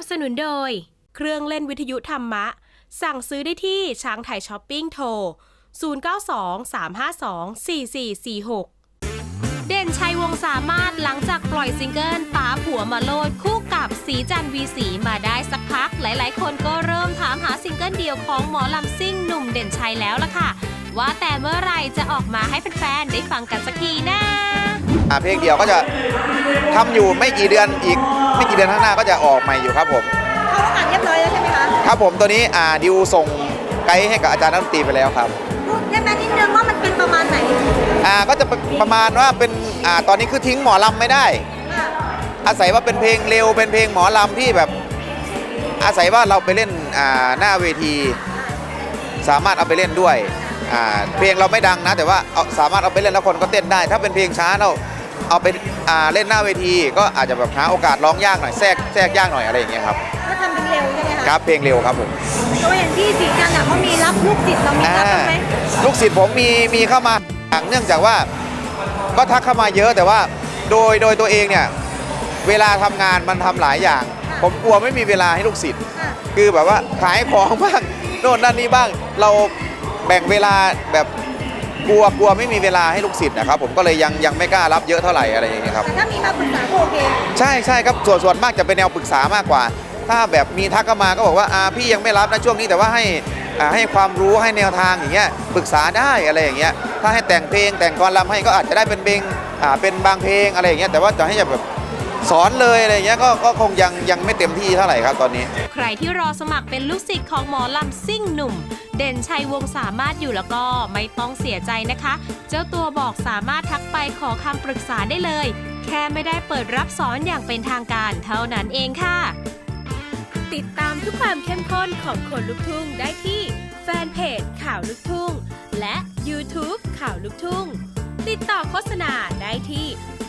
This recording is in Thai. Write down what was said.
นับสนุนโดย เครื่องเล่นวิทยุธรรมะ สั่งซื้อได้ที่ช้างไทยช้อปปิ้งโทร 0923524446 เด่นชัยวงสามารถหลังจากปล่อยซิงเกิลป๋าผัวมาโลดคู่กับสีจันทร์วีสีมาได้สักพัก หลายๆ คนก็เริ่มถามหาซิงเกิลเดียวของหมอลำซิ่งหนุ่มเด่นชัยแล้วล่ะค่ะ ว่าแต่เมื่อไรจะออกมาให้แฟนๆได้ฟังกันสักทีนะอ่าเพลงเดียวก็จะทำอยู่ไม่กี่เดือนอีก ไม่กี่เดือนข้างหน้าก็จะออกใหม่อยู่ครับผมเข้าโอกาสเรียบร้อยแล้วใช่ไหมคะครับผมตัวนี้อ่าดิวส่งไกด์ให้กับอาจารย์นักดนตรีไปแล้วครับพูดได้ไหมนิดนึงว่ามันเป็นประมาณไหนอ่าก็จะประมาณว่าเป็นอ่าตอนนี้คือทิ้งหมอลำไม่ได้ อะอาศัยว่าเป็นเพลงเร็วเป็นเพลงหมอลำที่แบบ อาศัยว่าเราไปเล่นอ่าหน้าเวที สามารถเอาไปเล่นด้วยอ่าเพลงเราไม่ดังนะ แต่ว่าเอาสามารถเอาไปเล่นแล้วคนก็เต้นได้ ถ้าเป็นเพลงช้าเรา เอาไปอ่าเล่นหน้าเวที ก็อาจจะแบบหาโอกาสร้องยากหน่อยแทรกแทรกยากหน่อยอะไรอย่างเงี้ยครับก็ทำเป็นเร็วใช่ไหมคะครับเพลงเร็วครับผมตัวอย่างที่สีจันทร์อะเขามีรับลูกศิษย์เรามีรับบ้างไหมลูกศิษย์ผมมีมีเข้ามาเนื่องจากว่า ก็ทักเข้ามาเยอะแต่ว่าโดยโดยตัวเองเนี่ยเวลาทำงานมันทำหลายอย่าง ผมกลัวไม่มีเวลาให้ลูกศิษย์อะคือแบบว่าขายของบ้างโน่นนั่นนี่บ้างเราแบ่งเวลาแบบ กลัวกลัวไม่มีเวลาให้ลูกศิษย์นะครับผมก็เลยยังยังไม่กล้ารับเยอะเท่าไหร่อะไรอย่างเงี้ยครับ แต่ถ้ามีมาปรึกษาก็โอเคใช่ใช่ครับส่วนส่วนมากจะเป็นแนวปรึกษามากกว่า ถ้าแบบมีทักเข้ามาก็บอกว่าอ่าพี่ยังไม่รับนะช่วงนี้แต่ว่าให้อ่าให้ความรู้ให้แนวทางอย่างเงี้ยปรึกษาได้อะไรอย่างเงี้ยถ้าให้แต่งเพลงแต่งกลรำให้ก็อาจจะได้เป็นเพลงอ่าเป็นบางเพลงอะไรอย่างเงี้ยแต่ว่าจะให้แบบ สอนเลยอะไรอย่างเงี้ยก็ก็คงยังยังไม่เต็มที่เท่าไหร่ครับตอนนี้ ใครที่รอสมัครเป็นลูกศิษย์ของหมอลำซิ่งหนุ่ม เด่นชัยวงศ์สามารถอยู่แล้วก็ไม่ต้องเสียใจนะคะ เจ้าตัวบอกสามารถทักไปขอคำปรึกษาได้เลย แค่ไม่ได้เปิดรับสอนอย่างเป็นทางการเท่านั้นเองค่ะ ติดตามทุกความเข้มข้นของคนลุกทุ่งได้ที่แฟนเพจข่าวลุกทุ่ง และ YouTube ข่าวลุกทุ่ง ติดต่อโฆษณาได้ที่